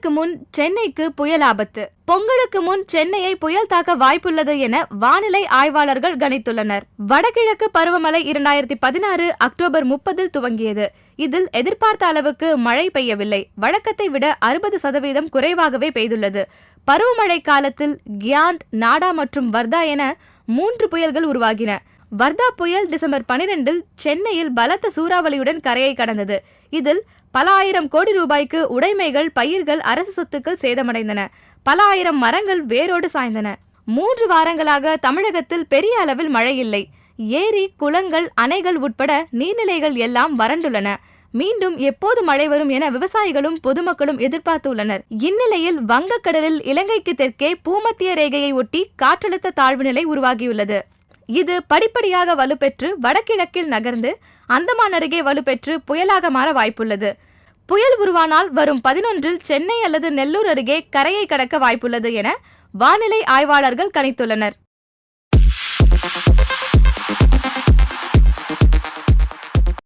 முன் சென்னைக்கு புயல் ஆபத்து. பொங்கலுக்கு முன் சென்னையை புயல் தாக்க வாய்ப்புள்ளது என வானிலை ஆய்வாளர்கள் கணித்துள்ளனர். வடகிழக்கு பருவமழை இரண்டாயிரத்தி பதினாறு அக்டோபர் முப்பதில் துவங்கியது. இதில் எதிர்பார்த்த அளவுக்கு மழை பெய்யவில்லை. வழக்கத்தை விட அறுபது சதவீதம் குறைவாகவே பெய்துள்ளது. பருவமழை காலத்தில் கியாண்ட் நாடா மற்றும் வர்தா என மூன்று புயல்கள் உருவாகின. வர்தா புயல் டிசம்பர் பனிரெண்டில் சென்னையில் பலத்த சூறாவளியுடன் கரையை கடந்தது. இதில் பல ஆயிரம் கோடி ரூபாய்க்கு உடைமைகள் பயிர்கள் அரசு சொத்துக்கள் சேதமடைந்தன. பல ஆயிரம் மரங்கள் வேரோடு சாய்ந்தன. மூன்று வாரங்களாக தமிழகத்தில் பெரிய அளவில் மழை இல்லை ஏரி குளங்கள் அணைகள் உட்பட நீர்நிலைகள் எல்லாம் வறண்டுள்ளன. மீண்டும் எப்போது மழை வரும் என விவசாயிகளும் பொதுமக்களும் எதிர்பார்த்துள்ளனர். இந்நிலையில் வங்கக்கடலில் இலங்கைக்கு தெற்கே பூமத்திய ரேகையை ஒட்டி காற்றழுத்த தாழ்வு நிலை உருவாகியுள்ளது. இது படிப்படியாக வலுப்பெற்று வடகிழக்கில் நகர்ந்து அந்தமான் அருகே வலுப்பெற்று புயலாக மாற வாய்ப்புள்ளது. புயல் உருவானால் வரும் பதினொன்றில் சென்னை அல்லது நெல்லூர் அருகே கரையை கடக்க வாய்ப்புள்ளது என வானிலை ஆய்வாளர்கள் கணித்துள்ளனர்.